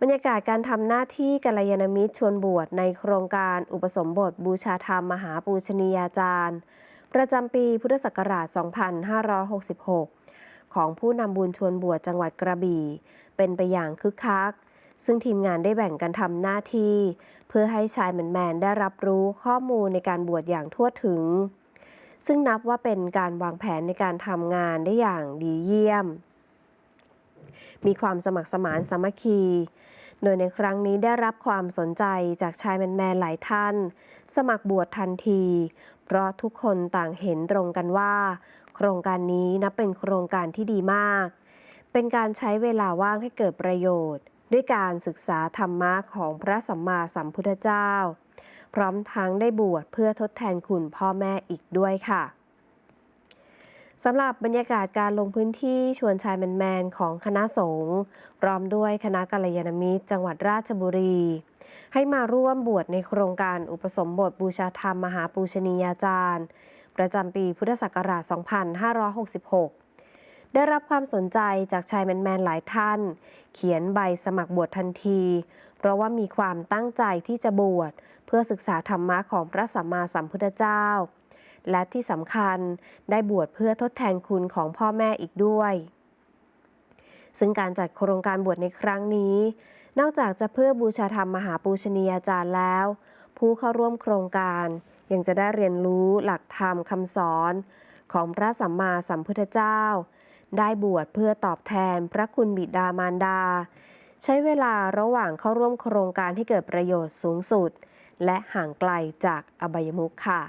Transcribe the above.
บรรยากาศการทำหน้าที่กัลยาณมิตรชวนบวชในโครงการอุปสมบทบูชาธรรมมหาปูชนียาจารย์ ประจำปีพุทธศักราช 2566 ของผู้นำบุญชวนบวชจังหวัดกระบี่ เป็นไปอย่างคึกคัก ซึ่งทีมงานได้แบ่งกันทำหน้าที่ เพื่อให้ชายเหมือนแมนได้รับรู้ข้อมูลในการบวชอย่างทั่วถึง ซึ่งนับว่าเป็นการวางแผนในการทำงานได้อย่างดีเยี่ยม มีความสมัครสมานสามัคคี โดยในครั้งนี้ได้รับความสนใจจากชายแมนๆหลายท่าน สมัครบวชทันที เพราะทุกคนต่างเห็นตรงกันว่า โครงการนี้นับเป็นโครงการที่ดีมาก เป็นการใช้เวลาว่างให้เกิดประโยชน์ ด้วยการศึกษาธรรมะของพระสัมมาสัมพุทธเจ้า พร้อมทั้งได้บวชเพื่อทดแทนคุณพ่อแม่อีกด้วยค่ะ สำหรับบรรยากาศการลงพื้นที่ชวนชายแมนๆของคณะสงฆ์พร้อมด้วยคณะกัลยาณมิตรจังหวัดราชบุรี ให้มาร่วมบวชในโครงการอุปสมบทบูชาธรรมมหาปูชนียาจารย์ ประจำปีพุทธศักราช 2566 ได้รับความสนใจจากชายแมนๆหลายท่าน เขียนใบสมัครบวชทันที เพราะว่ามีความตั้งใจที่จะบวชเพื่อศึกษาธรรมะของพระสัมมาสัมพุทธเจ้า และที่สำคัญได้บวชเพื่อทดแทนคุณของพ่อแม่อีกด้วย ซึ่งการจัดโครงการบวชในครั้งนี้ นอกจากจะเพื่อบูชาธรรมมหาปูชนียาจารย์แล้ว ผู้เข้าร่วมโครงการยังจะได้เรียนรู้หลักธรรมคำสอนของพระสัมมาสัมพุทธเจ้า ได้บวชเพื่อตอบแทนพระคุณบิดามารดา ใช้เวลาระหว่างเข้าร่วมโครงการให้เกิดประโยชน์สูงสุด และห่างไกลจากอบายมุขค่ะ